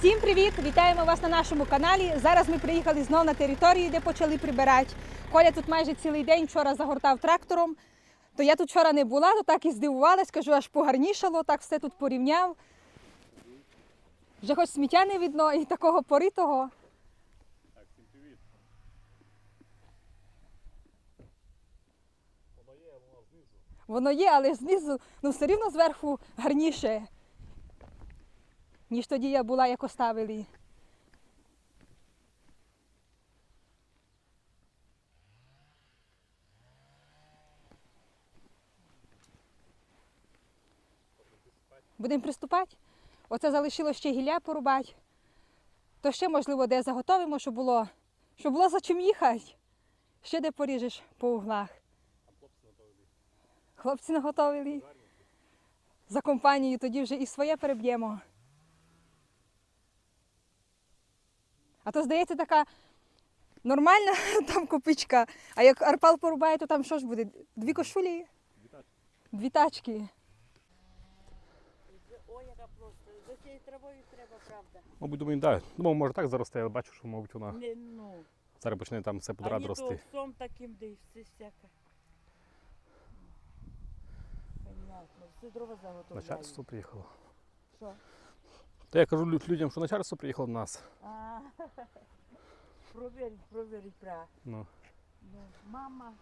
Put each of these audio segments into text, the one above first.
Всім привіт! Вітаємо вас на нашому каналі. Зараз ми приїхали знову на територію, де почали прибирати. Коля тут майже цілий день вчора загортав трактором. То я тут вчора не була, то так і здивувалась, кажу, аж погарнішало, так все тут порівняв. Вже хоч сміття не видно і такого поритого. Так, всім привіт. Воно є, воно знизу. Воно є, але знизу, ну все рівно зверху гарніше, ніж тоді я була, як оставили. Будемо приступати. Оце залишилось ще гілля порубати. То ще, можливо, де заготовимо, щоб було, щоб було за чим їхати. Ще де поріжеш по углах. Хлопці наготовили. За компанію тоді вже і своє переб'ємо. А то, здається, така нормальна там копичка. А як арпал порубає, то там що ж буде? Дві кошулі? Дві тачки. Ой, яка просто. За цією травою треба, правда. Мабуть, думаю, так. Да. Думав, може так заросте, але бачу, що, мабуть, вона Не, ну, зараз почне там все не рости. сом таким, де і все всяке. Понятно. Все дрова заготовляють. Начальство приїхало. Що? Та я кажу людям, що начальство приїхало до нас. А, провірить, правда. Ну, Ну, мама,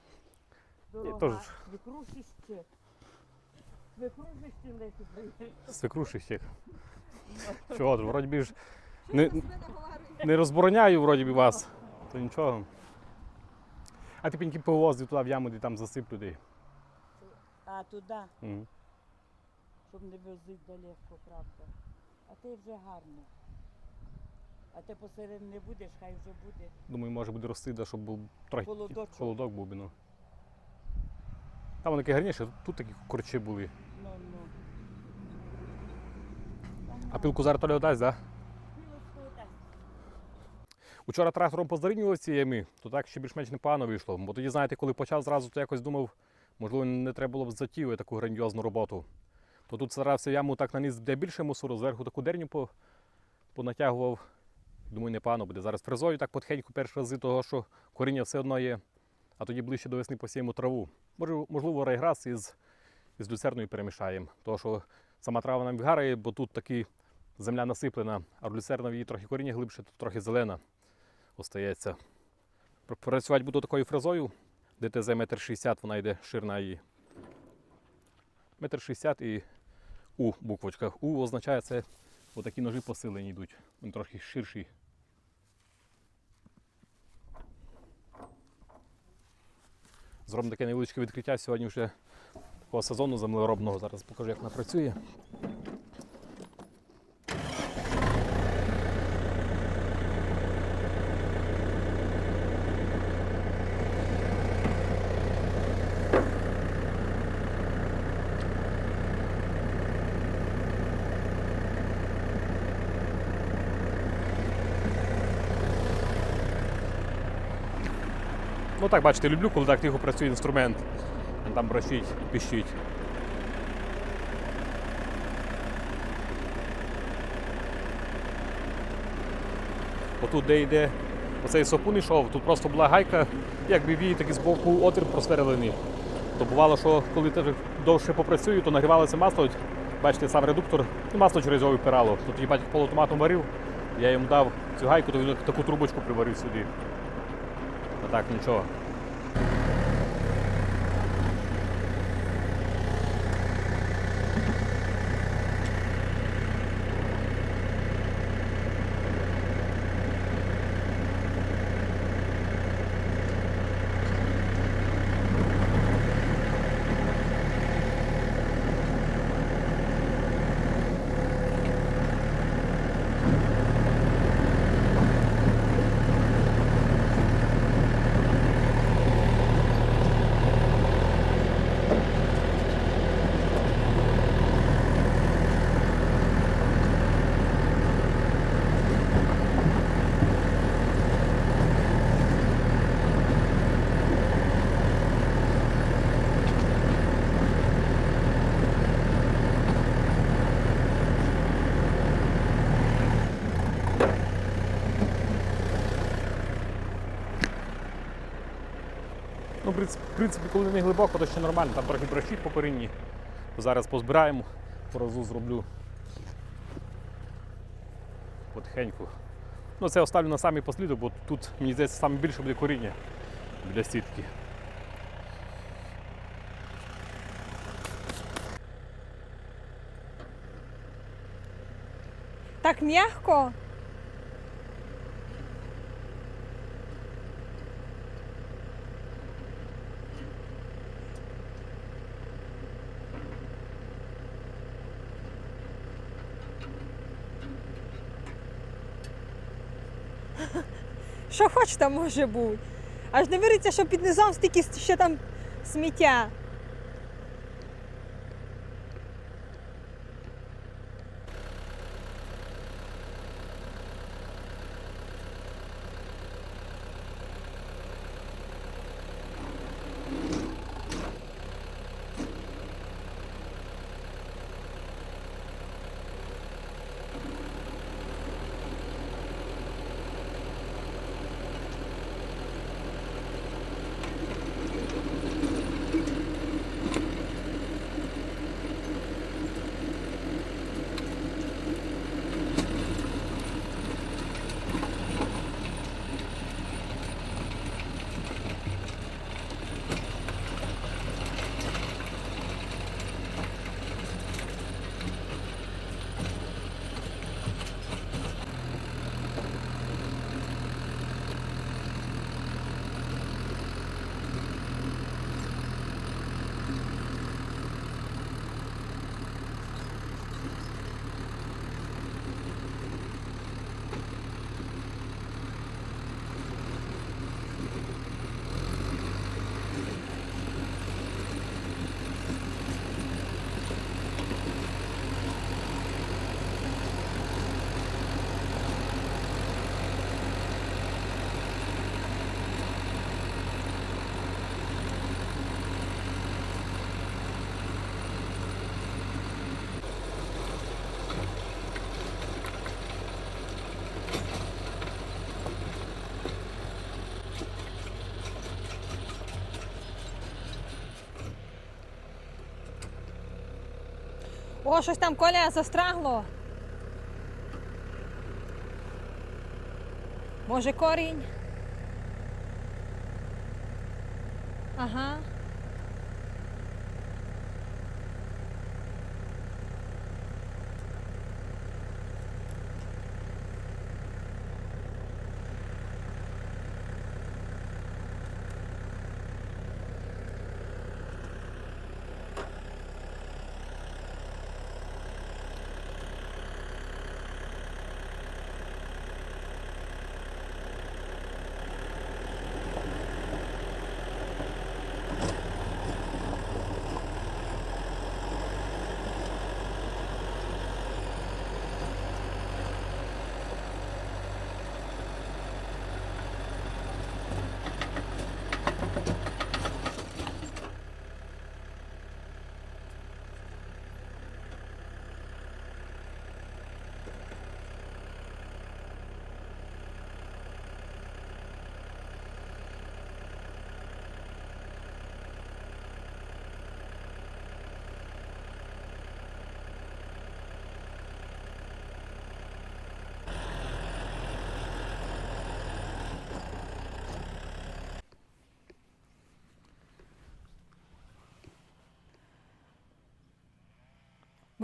теж. дорога, свекрушище. Свекрушище лети приїхали. свекрушищик. Чого ж, вроді би ж не, не розбороняю вроді би вас, то нічого. А ти пеньки повозив туди в яму, де там засип людей. А, туди, Мгм. щоб не возити далеко, правда. А ти вже гарно. А ти посеред не будеш, хай вже буде. Думаю, може буде рости, да, щоб був трохи Холодочок. холодок був би, ну. Там вони такі гарніше, тут, тут такі корчі були. Ну, ну. А пилку зараз Толя дасть, так? Да? Пілочку дасть. Учора трактором позарівнював ці ями, то так ще більш-менш непогано вийшло. Бо тоді, знаєте, коли почав зразу, то якось думав, можливо, не треба було б затіяти таку грандіозну роботу. То тут старався яму так наніс, де більше мусору, зверху таку дерню по, понатягував. Думаю, не непогано буде. Зараз фрезою так потихеньку перші рази того, що коріння все одно є, а тоді ближче до весни посіємо траву. Може, можливо, райграс із, із люцерною перемішаємо. Тому що сама трава нам відгарає, бо тут таки земля насиплена, а в люцерновій її трохи коріння глибше, тут трохи зелена остається. Працювати буду такою фрезою, ДТЗ метр шістдесят, вона йде ширина її. Метр шістдесят і У буквочка. У означає це отакі ножі посилені йдуть. Вони трохи ширші. Зробимо таке невеличке відкриття сьогодні вже такого сезону землеробного. Зараз покажу, як вона працює. Ну так, бачите, люблю, коли так тихо працює інструмент. Він там бращить, піщить. Отут, де йде оцей сопун йшов, тут просто була гайка, якби вії такий з боку отвір просверлений. То бувало, що коли теж довше попрацюю, то нагрівалося масло. Бачите, сам редуктор, і масло через його випирало. Тут батько полуавтоматом варив, я йому дав цю гайку, то він таку трубочку приварив сюди. А так нічого. you принцип- в принципі, коли не глибоко, то ще нормально, там трохи брещить по корінні. Зараз позбираємо, поразу зроблю потихеньку. Ну, це оставлю на самий послідок, бо тут, мені здається, саме більше буде коріння біля сітки. Так м'яко. Що хоч там може бути. Аж не віриться, що під низом стільки ще там сміття. О, щось там коля застрагло. Може корінь? Ага.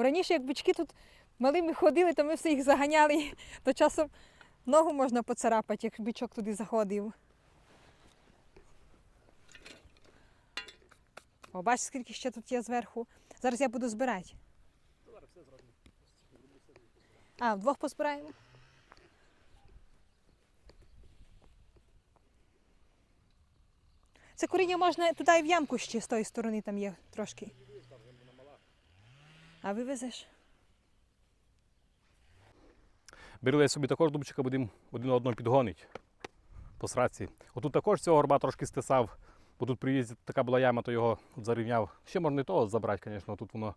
Раніше, як бички тут малими ходили, то ми все їх заганяли, то часом ногу можна поцарапати, як бичок туди заходив. О, бачиш, скільки ще тут є зверху. Зараз я буду збирати. А, вдвох позбираємо. Це коріння можна туди і в ямку ще з тої сторони там є трошки. А вивезеш? Берли собі також дубчика, будемо один одного підгонити по сраці. Отут також цього горба трошки стисав, бо тут приїзді така була яма, то його зарівняв. Ще можна і того забрати, звісно, тут воно,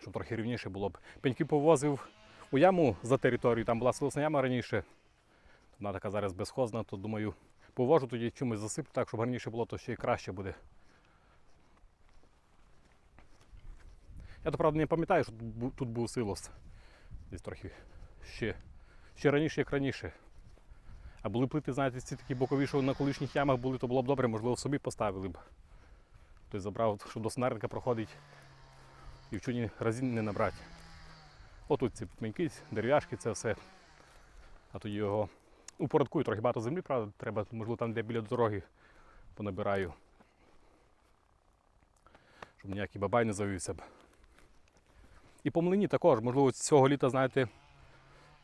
щоб трохи рівніше було б. Пеньки повозив у яму за територію, там була силосна яма раніше. Вона така зараз безхозна, то думаю, повожу, тоді чимось засиплю так, щоб гарніше було, то ще й краще буде. Я то правда не пам'ятаю, що тут був силос. Десь трохи ще, ще раніше, як раніше. А були плити, знаєте, ці такі бокові, що на колишніх ямах були, то було б добре, можливо, собі поставили б. Хтось забрав, що до снарядка проходить і в чуні разін не набрати. Отут ці пеньки, дерев'яшки, це все. А тоді його упорядкую, трохи багато землі, правда, треба, можливо, там, де біля дороги понабираю. Щоб ніякий бабай не завівся б. І по млині також, можливо, цього літа, знаєте,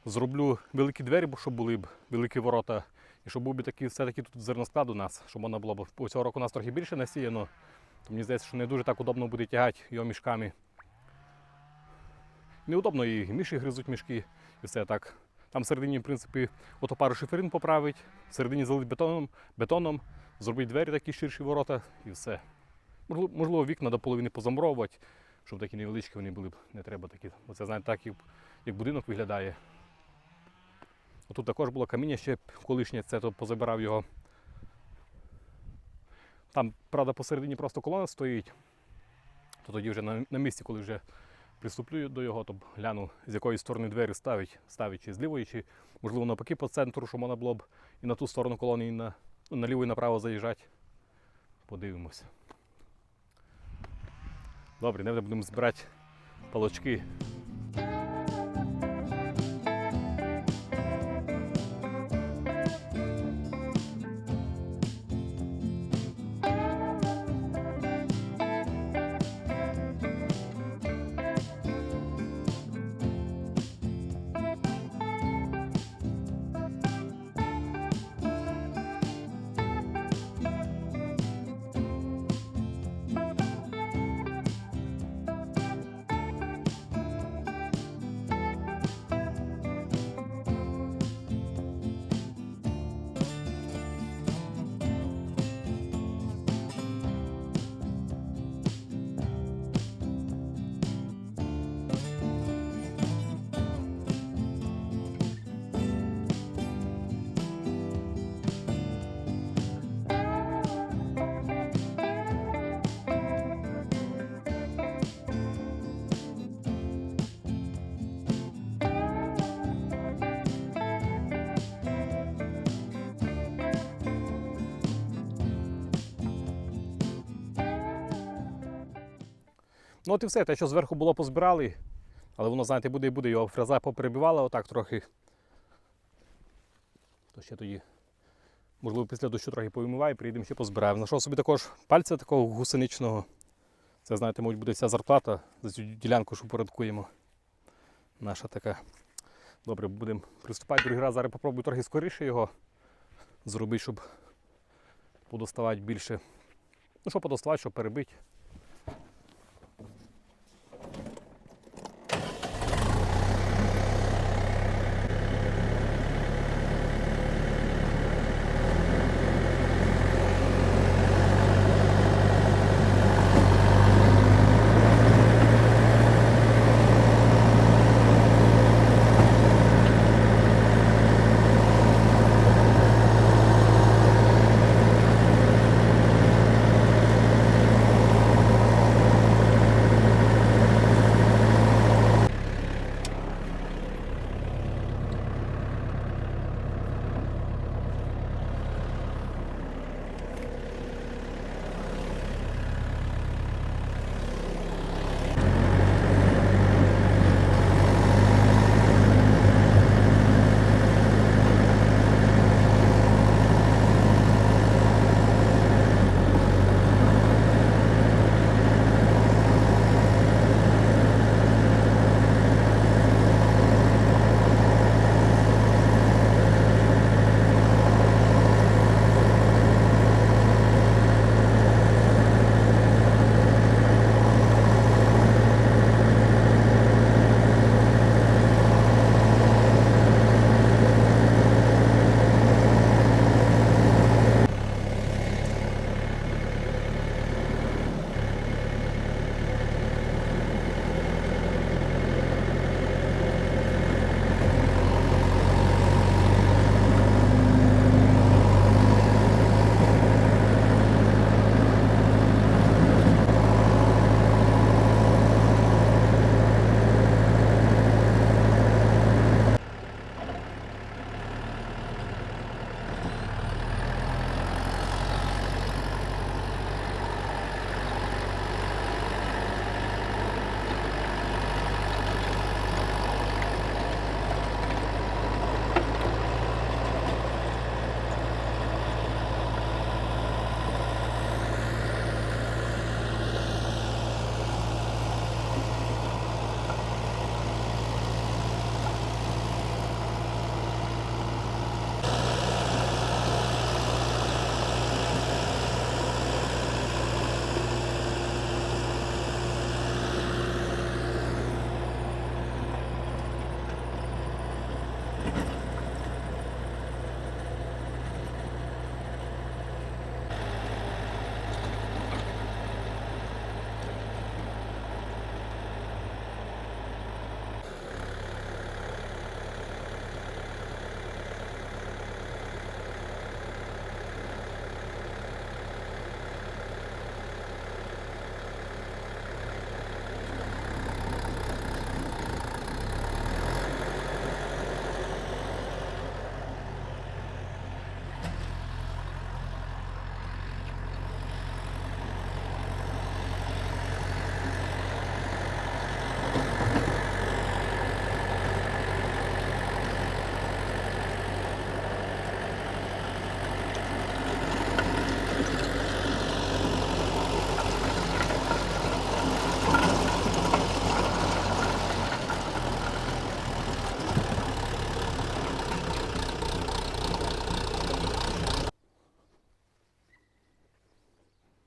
зроблю великі двері, щоб були б великі ворота. І щоб був би такий все-таки тут зерносклад у нас, щоб можна було б. Цього року у нас трохи більше насіяно, то мені здається, що не дуже так удобно буде тягати його мішками. Неудобно і міші гризуть мішки, і все так. Там всередині, в принципі, ото пару шиферин поправить, всередині залить бетоном, бетоном, зробить двері такі ширші ворота і все. Можливо, вікна до половини позамуровувати, щоб такі невеличкі вони були б, не треба такі. Бо це, знаєте, так, як, будинок виглядає. Тут також було каміння ще колишнє, це то позабирав його. Там, правда, посередині просто колона стоїть. То тоді вже на, на місці, коли вже приступлю до його, то гляну, з якої сторони двері ставить, ставить чи з лівої, чи можливо навпаки по центру, що можна було б і на ту сторону колони, і на, ну, наліво і направо заїжджати. Подивимося. Добре, не будемо збирати палочки. Ну от і все, те, що зверху було позбирали, але воно, знаєте, буде і буде, його фреза поперебивала отак трохи. То ще тоді, можливо, після дощу трохи повимиваю, приїдемо ще позбираємо. Знайшов собі також пальця такого гусеничного. Це, знаєте, мабуть, буде вся зарплата за цю ділянку, що порядкуємо. Наша така. Добре, будемо приступати другий раз. Зараз попробую трохи скоріше його зробити, щоб подоставати більше. Ну, що подоставати, щоб перебити.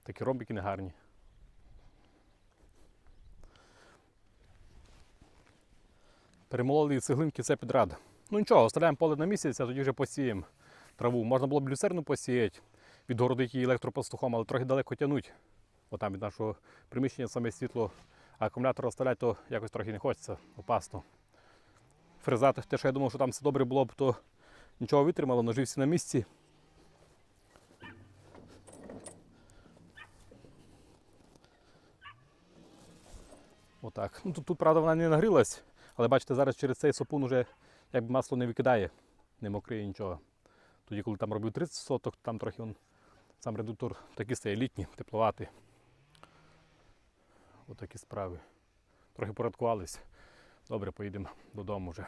Такі ромбики негарні. Перемололи цеглинки це підряд. Ну нічого, оставляємо поле на місяць, а тоді вже посіємо траву. Можна було б люцерну посіяти, відгородити її електропастухом, але трохи далеко тягнуть. Бо там від нашого приміщення саме світло, а акумулятор оставляти, то якось трохи не хочеться, опасно. Фрезати, те, що я думав, що там все добре було б, то нічого витримало, ножи всі на місці. Отак. Ну, тут, тут, правда, вона не нагрілась, але бачите, зараз через цей сопун вже якби масло не викидає, не мокриє нічого. Тоді, коли там робив 30 соток, там трохи он, сам редуктор такий стає літній, тепловатий. Отакі справи. Трохи порядкувались. Добре, поїдемо додому вже.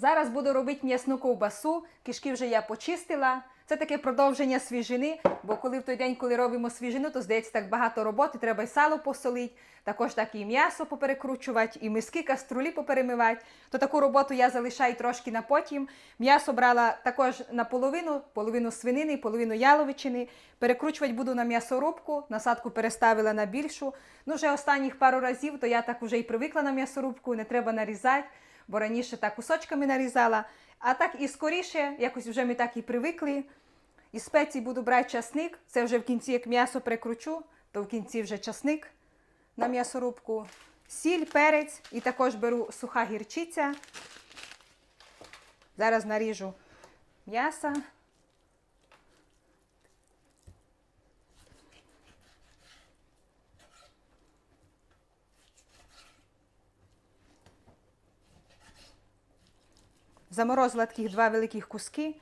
Зараз буду робити м'ясну ковбасу. Кишки вже я почистила. Це таке продовження свіжини, бо коли в той день, коли робимо свіжину, то здається так багато роботи, треба й сало посолити, також так і м'ясо поперекручувати, і миски, каструлі поперемивати. То таку роботу я залишаю трошки на потім. М'ясо брала також наполовину, половину свинини, половину яловичини. Перекручувати буду на м'ясорубку, насадку переставила на більшу. Ну, вже останніх пару разів, то я так вже і привикла на м'ясорубку, не треба нарізати бо раніше так кусочками нарізала. А так і скоріше, якось вже ми так і привикли. І спеції буду брати часник. Це вже в кінці, як м'ясо прикручу, то в кінці вже часник на м'ясорубку. Сіль, перець і також беру суха гірчиця. Зараз наріжу м'яса. Заморозила таких два великих куски.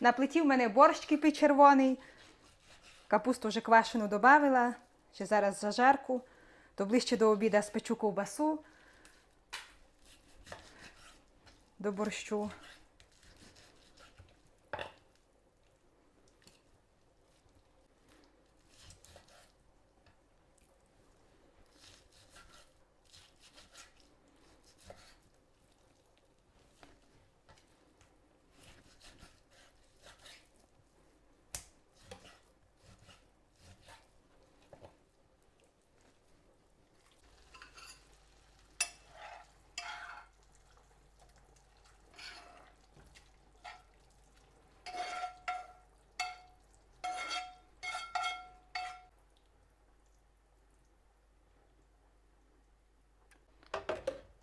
На плиті в мене борщ кипить червоний. Капусту вже квашену додавила. Ще зараз зажарку. То ближче до обіду спечу ковбасу до борщу.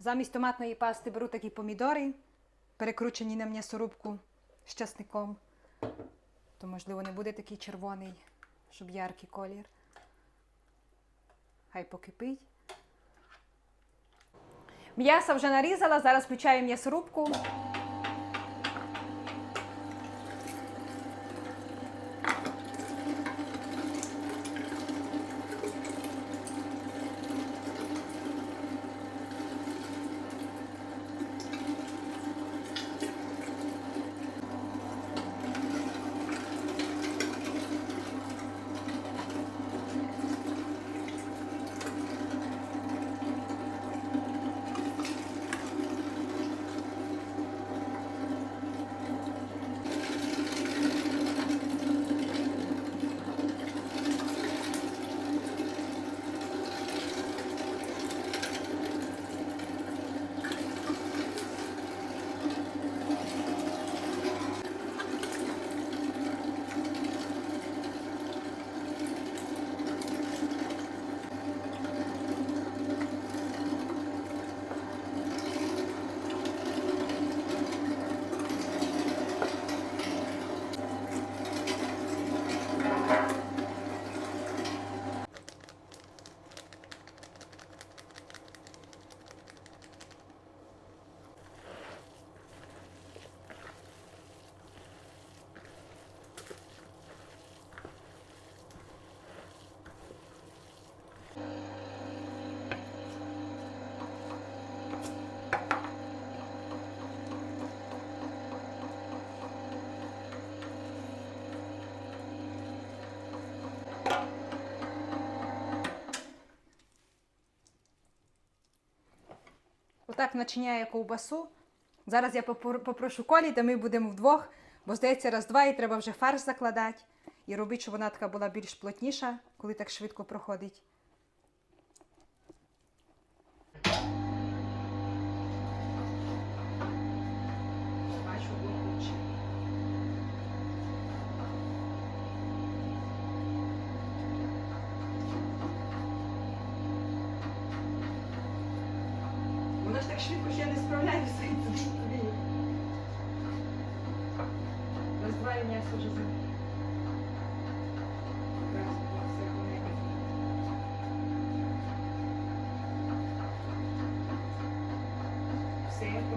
Замість томатної пасти беру такі помідори, перекручені на м'ясорубку з часником. То, можливо, не буде такий червоний, щоб яркий колір. Хай покипить. М'ясо вже нарізала, зараз включаю м'ясорубку. Отак начиняє ковбасу. Зараз я попрошу Колі, де ми будемо вдвох, бо здається, раз-два і треба вже фарш закладати і робити, щоб вона така була більш плотніша, коли так швидко проходить.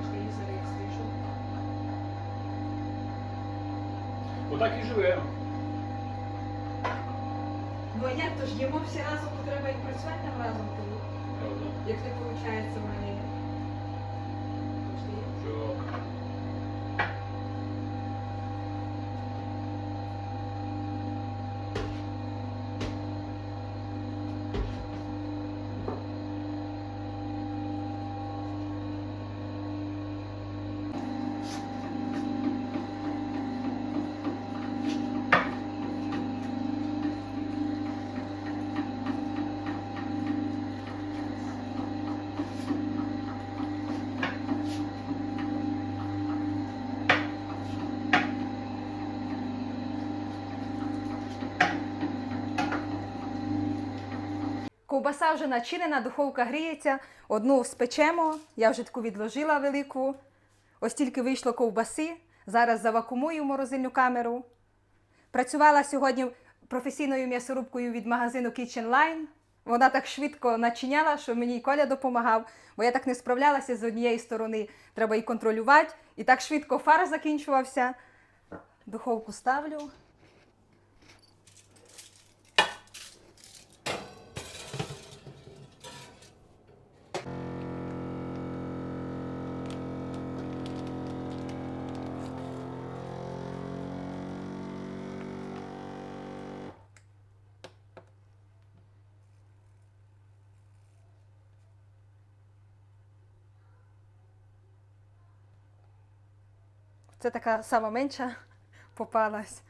Все, пошли її зареєструю. Отак і живемо. Ну а як то ж їмо всі разом, то треба і працювати там разом. Правда. Як не виходить в мене. Пошли. Що? Ковбаса вже начинена, духовка гріється. Одну спечемо, я вже таку відложила велику. Ось тільки вийшло ковбаси. Зараз завакумую морозильну камеру. Працювала сьогодні професійною м'ясорубкою від магазину Kitchen Line. Вона так швидко начиняла, що мені і Коля допомагав, бо я так не справлялася з однієї сторони. Треба і контролювати. І так швидко фар закінчувався. Духовку ставлю. Це така сама менша попалась.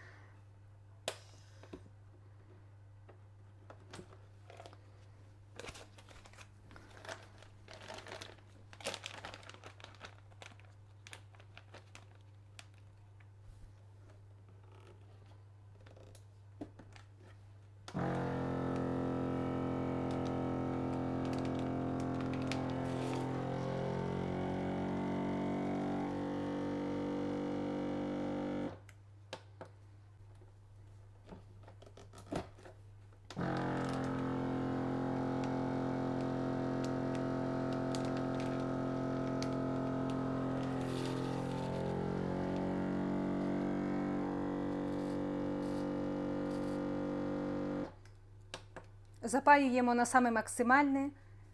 Запаюємо на саме максимальне,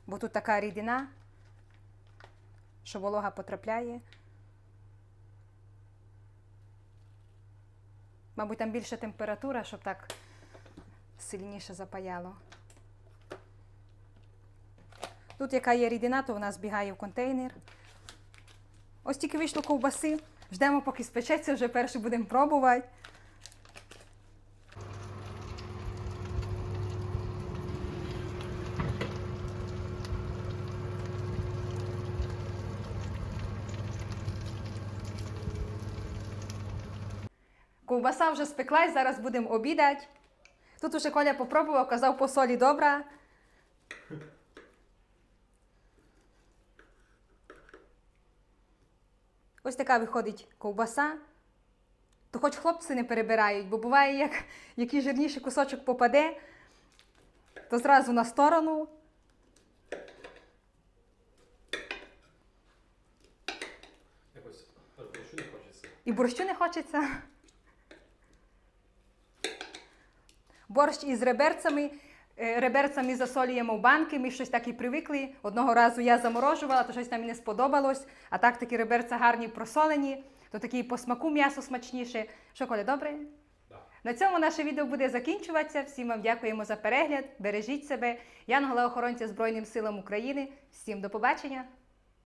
бо тут така рідина, що волога потрапляє. Мабуть, там більша температура, щоб так сильніше запаяло. Тут, яка є рідина, то вона збігає в контейнер. Ось тільки вийшло ковбаси. Ждемо, поки спечеться, вже перше будемо пробувати. Ковбаса вже спеклась, зараз будемо обідати. Тут уже Коля попробував, казав по солі добра. Ось така виходить ковбаса. То хоч хлопці не перебирають, бо буває, як який жирніший кусочок попаде, то зразу на сторону. Якось борщу не хочеться. І борщу не хочеться. Борщ із реберцями. Е, Реберцями засолюємо в банки, ми щось так і привикли. Одного разу я заморожувала, то щось нам не сподобалось. А так такі реберця гарні просолені, то такі по смаку м'ясо смачніше. Що, Коля, добре? Да. На цьому наше відео буде закінчуватися. Всім вам дякуємо за перегляд. Бережіть себе. Янгола охоронця Збройним силам України. Всім до побачення!